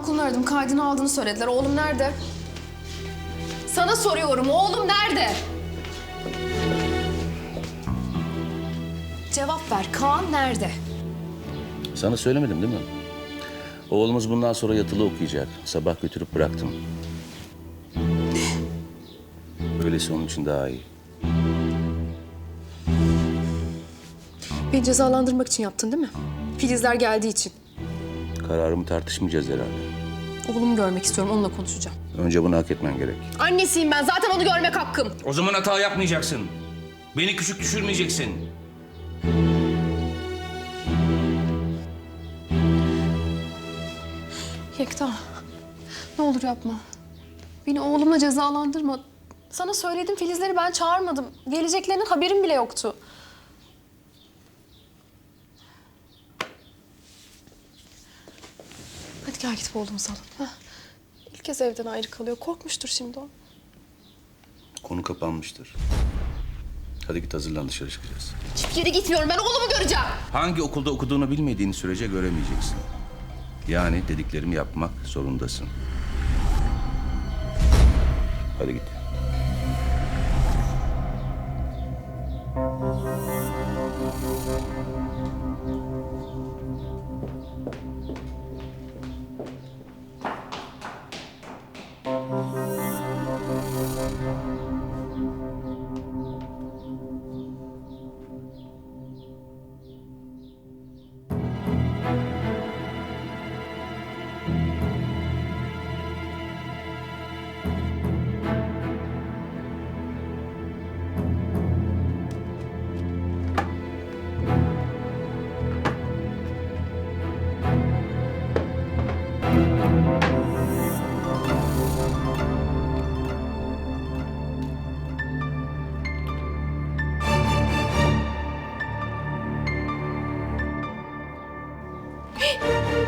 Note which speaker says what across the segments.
Speaker 1: okulunu aradım. Kaydını aldığını söylediler. Oğlum nerede? Sana soruyorum. Oğlum nerede? Cevap ver. Kaan nerede?
Speaker 2: Sana söylemedim değil mi? Oğlumuz bundan sonra yatılı okuyacak. Sabah götürüp bıraktım. Öylesi onun için daha iyi.
Speaker 1: Beni cezalandırmak için yaptın değil mi? Filizler geldiği için.
Speaker 2: Kararımı tartışmayacağız herhalde.
Speaker 1: Oğlumu görmek istiyorum. Onunla konuşacağım.
Speaker 2: Önce bunu hak etmen gerek.
Speaker 1: Annesiyim ben. Zaten onu görmek hakkım.
Speaker 2: O zaman hata yapmayacaksın. Beni küçük düşürmeyeceksin.
Speaker 1: Yekta. Ne olur yapma. Beni oğlumla cezalandırma. Sana söyledim Filizleri ben çağırmadım. Geleceklerinin haberim bile yoktu. Gel gidip oğlumuzu alalım. ha? İlk kez evden ayrı kalıyor. Korkmuştur şimdi o.
Speaker 2: Konu kapanmıştır. Hadi git hazırlan dışarı çıkacağız.
Speaker 1: Hiçbir yere gitmiyorum. Ben oğlumu göreceğim.
Speaker 2: Hangi okulda okuduğunu bilmediğin sürece göremeyeceksin. Yani dediklerimi yapmak zorundasın. Hadi git.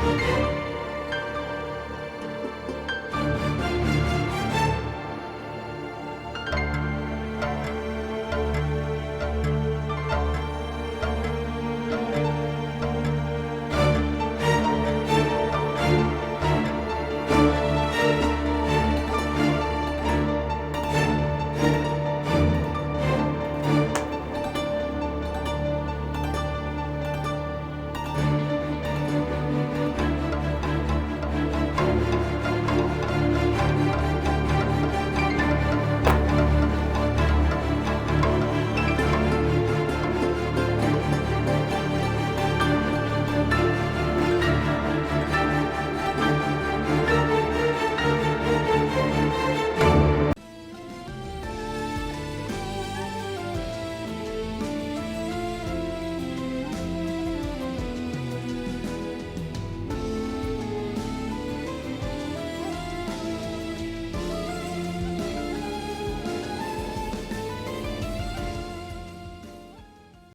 Speaker 2: Thank you.